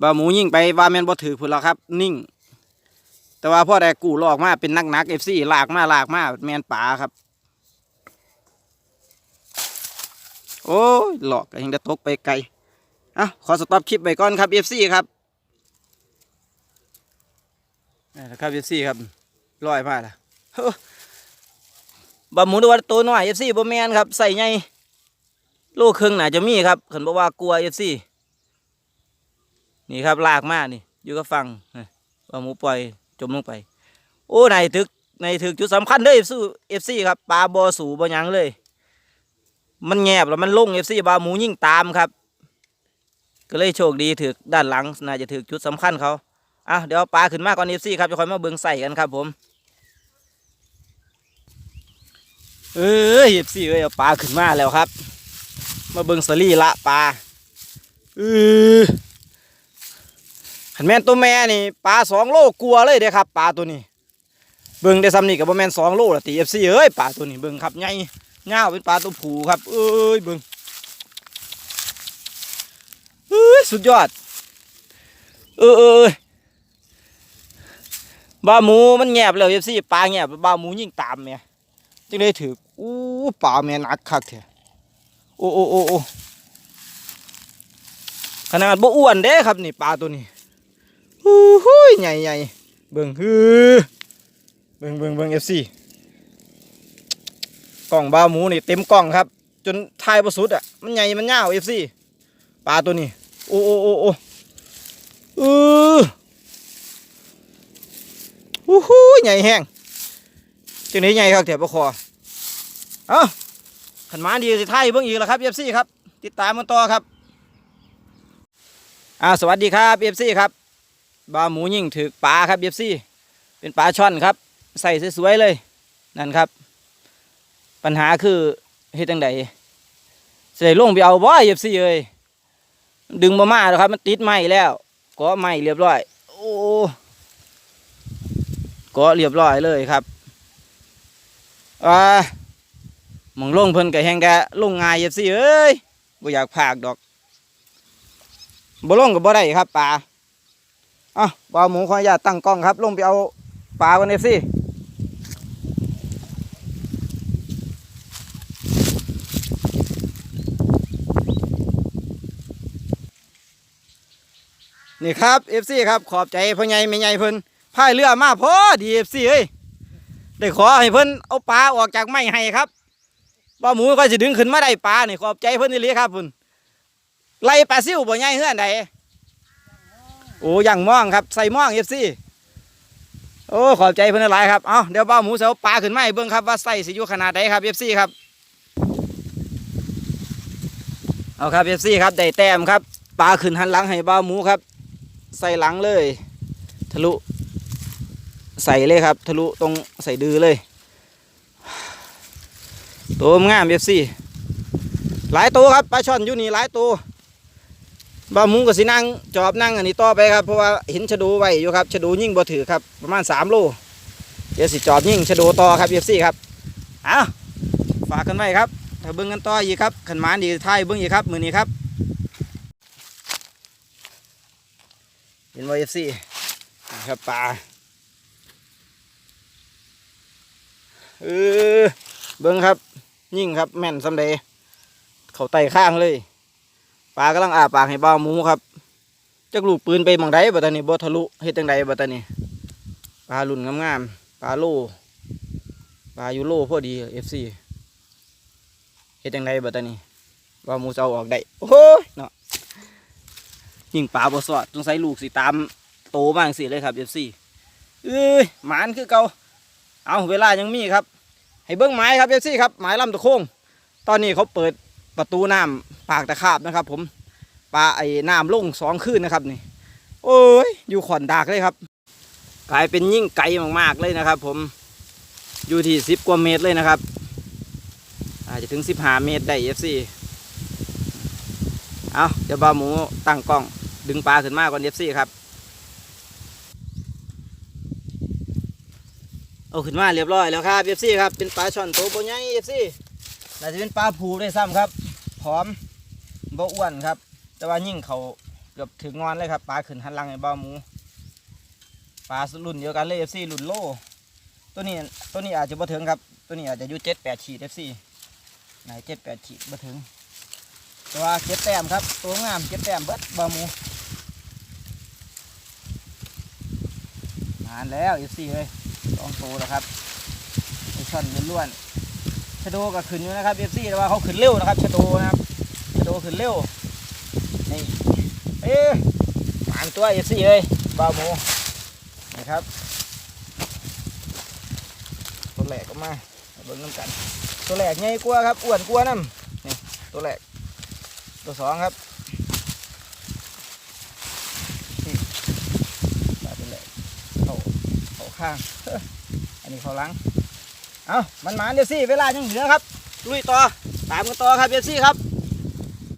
บาหมูยิงไปว่าแมนบ่ถือพุ่นแล้วครับ นิ่ง แต่ว่าพ่อได้กูหลอกมาเป็นนักนักเอฟซีลากมาลากมาแมนป่าครับ โอ้ยหลอกก็ยังจะตกไปไกลอะขอสต็อปคลิปไปก่อนครับเอฟซีครับนี่แหละครับเอฟซีครับลอยมาแล้วบะหมูตัวตัวน้อยเอฟซีบ่แมนครับใส่ไงโลครึ่งน่าจะมีครับขันบอกว่ากลัวเอฟซี นี่ครับลากมากนี่ อยู่กับฟังนี่บะหมูปล่อยจมลงไป โอ้ในถึกในถึกจุดสำคัญเลยสู้เอฟซีครับปลาบอสูบอยังเลย มันแงบแล้วมันลงเอฟซีบาหมูยิ่งตามครับ ก็เลยโชคดีถึกด้านหลังน่าจะถึกจุดสำคัญเขาอะเดี๋ยวปลาขึ้นมาก่อนเอฟซีครับจะคอยมาเบิ่งใส่กันครับผมเอ้ยเอฟซีเอ้ยปลาขึ้นมาแล้วครับ มาเบิ่งสลีละปลาเออ ขันแม่นตัวแม่นี่ปลาสองโลกลัวเลยเด้ครับปลาตัวนี้ เบิ่งได้ซ้ำนี่กับบ่แม่นสองโลละตีเอฟซีเอ้ยปลาตัวนี้เบิ่งครับใหญ่เงาเป็นปลาตัวผูครับเอ้ยเบิ่งเอ้ยสุดยอด เออเออเออบาหมูมันแงบแล้วเอฟซีปลาแงบบาหมูยิ่งตามเนี่ยจึงได้ถืออู้ป่าแม่นักคักเถอะโอ้โอ้โอ้โอ้ขนาดบ่อ้วนเด้ครับนี่ปลาตัวนี้ ฮู้หูยใหญ่ใหญ่เบิ่งฮือเบิ่งเบิ่งเบิ่งเอฟซีกล่องบาหมูนี่เต็มกล่องครับ จนทายประสุดอะมันใหญ่มันยาวเอฟซีปลาตัวนี้ โอ้โอ้โอ้โอ้เออฮู้หูใหญ่แห้งจังนี้ไงครับแถวประคอเอ้าขันหมาดีสิไทยเบิ่งอีกแล้วครับเอฟซีครับ ติดตามมันต่อครับอ่าสวัสดีครับเอฟซีครับ บาหมูยิ่งถือปลาครับเอฟซีเป็นปลาช่อนครับ ใส่สวยๆเลย นั่นครับ ปัญหาคือเฮ็ดจังไดใส่ลงไปเอาบ่เอฟซีเอ้ยดึงมามาแล้วครับ มันติดไม้แล้วก็ไม้เรียบร้อย โอ้ก็เรียบร้อยเลยครับอ่ามองลงเพิ่นก็แฮงกะลงง่ายเอฟซีเอ้ยบ่อยากพากดอกบ่ลงก็บ่ได้ครับปลา อะปลาหมูขออนุญาตตั้งกล้องครับ ลงไปเอาปลากันเอฟซีนี่ครับเอฟซีครับขอบใจพ่อใหญ่แม่ใหญ่เพิ่นพายเรือมาพอดีเอฟซีเอ้ยได้ขอให้เพิ่นเอาปลาออกจากไม้ให้ครับปลาหมูก็จะดึงขึ้นมาได้ปลานี่ขอบใจเพิ่นนี่เลยครับพุ่นไล่ปลาซิวบ่ใหญ่เฮือนใด โอ้ยังม่องครับใส่ม่องเอฟซีโอ้ขอบใจเพิ่นหลายครับเอาเดี๋ยวเปลาหมูเอาปลาขึ้นมาให้เบิ่งครับว่าใส่สิยูขนาดใดครับเอฟซีครับเอาครับเอฟซีครับได้แต้มครับปลาขึ้นหันหลังให้เปลาหมูครับ ใส่หลังเลย ทะลุ ใส่เลยครับ ทะลุตรงใส่ดือเลยตัวงามเอฟซีหลายตัวครับปลาช่อนอยู่นี่หลายตัว บามุ้งกับสินั่งจอบนั่งอันนี้ต่อไปครับเพราะว่าเห็นชะดูไว้อยู่ครับชะดูยิ่งบ่ถือครับประมาณสามโลเดี๋ยวสิจอบยิ่งชะดูต่อครับเอฟซีครับเอาฝากกันไว้ครับถ้าเบิ้งกันต่ออีกครับขันหมานดีท้ายเบิ้งอีกครับมือนี้ครับเห็นว่าเอฟซีครับปลาเออเบิ้งครับ ยิ่งครับแม่นสำเดเขาไต่ข้างเลย ปลากำลังอาปากให้บ้าหมูครับจักลูกปืนไปมองใดบัตานี้บ่ทะลุเฮ็ดจังใดบัตานี้ปลาลุ่นงามๆปลาโลปลายูโรพอดีเอฟซีเฮ็ดจังใดบัตานี้บ้าหมูจะเอาออกได้โอ้ยเนาะยิงปลาบ่สอดสงใสัยลูกสิตามโตมากสิเลยครับเอฟซีเอ้ยหมานคือเก่าเอาเวลายังมีครับ ให้เบิ้งไม้ครับเอฟซีครับไม้ลำตะโค้งตอนนี้เขาเปิด ประตูน้ำปากตะขาบนะครับ ผมปลาไอ้น้ำลงสองคืนนะครับนี่โอ้ยอยู่ขอนดากเลยครับ กลายเป็นยิ่งไกลมากๆเลยนะครับ ผมอยู่ที่สิบกว่าเมตรเลยนะครับ อาจจะถึงสิบห้าเมตรได้เอฟซีเอาเดี๋ยวบาหมูตั้งกล้อง ดึงปลาขึ้นมาก่อนเอฟซีครับเอาขึ้นมาเรียบร้อยแล้วครับเอฟซีครับเป็นปลาช่อนตัวโบใหญ่เอฟซีน่าจะเป็นปลาผูได้ซ้ำครับ ผอมบ่อ้วนครับ แต่ว่ายิ่งเขาเกือบถึงงอนเลยครับปลาขึ้นหันหลังไอ้บ้าหมูปลารุ่นเดียวกันเลยเอฟซีรุ่นโล ตัวนี้ตัวนี้อาจจะบ่ถึงครับ ตัวนี้อาจจะอยู่เจ็ดแปดขีดเอฟซีไหนเจ็ดแปดขีดบ่ถึงแต่ว่าเจ็ดแต้มครับ ตัวงามเจ็ดแต้มเบิดบ้าหมูนานแล้วเอฟซีเลยสองตัวแล้วครับไอช่อนล้วนๆ ชะโดก็ขึ้นอยู่นะครับเอฟซีแต่ว่าเขาขึ้นเร็วนะครับชะโดนะครับชะโดขึ้นเร็วนี่เอ๊ะหมานตัวเอฟซีเลยบ้าหมูนี่ครับตัวแรกก็มาเอาเบิ่งน้ำกัน ตัวแรกใหญ่กว่าครับอ้วนกว่าน้ำนี่ตัวแรกตัวสองครับนี่ปลาตัวแรกเขาเขาข้างอันนี้เขาหลัง เอามันมาเดี๋ยวสิเวลายังเหลือครับ ลุยต่อ ตามกันต่อครับเดี๋ยวสิครับ